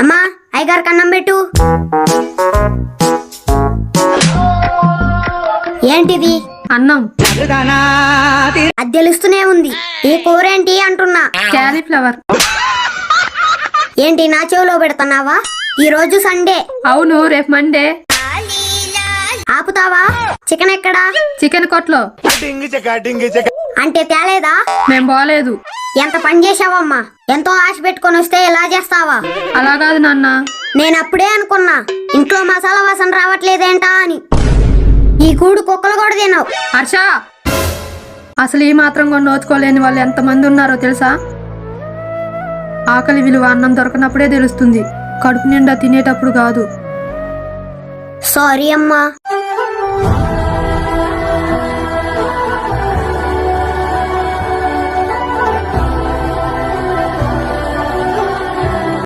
అమ్మా అయ్యగారు కన్నం పెట్టు. ఏంటిది? అన్నం. అది తెలుస్తూనే ఉంది. ఈ కూర ఏంటి అంటున్నా. క్యాలీఫ్లవర్ ఏంటి నా చెవిలో పెడుతున్నావా? ఈ రోజు సండే. అవును రేపు మండే. ఆపుతావా? చికెన్ ఎక్కడా? చికెన్ కొట్లో. అంటే తేలేదా? మేం బాలేదు ఎంత పని చేసావమ్మా ఎంతో ఆశ పెట్టుకొని వస్తే ఇలా చేస్తావా? అలా కాదు నాన్న. నేను అప్పుడే అనుకున్నా ఇంట్లో మసాలా వాసన రావట్లేదేంటా అని. ఈ కూడు కుక్కలు కూడా తినవు. హర్ష! అసలు ఈ మాత్రం కూడా నోచుకోలేని వాళ్ళు ఎంతమంది ఉన్నారో తెలుసా? ఆకలి విలువ అన్నం దొరకనప్పుడే తెలుస్తుంది. కడుపు నిండా తినేటప్పుడు కాదు. సారీ అమ్మా.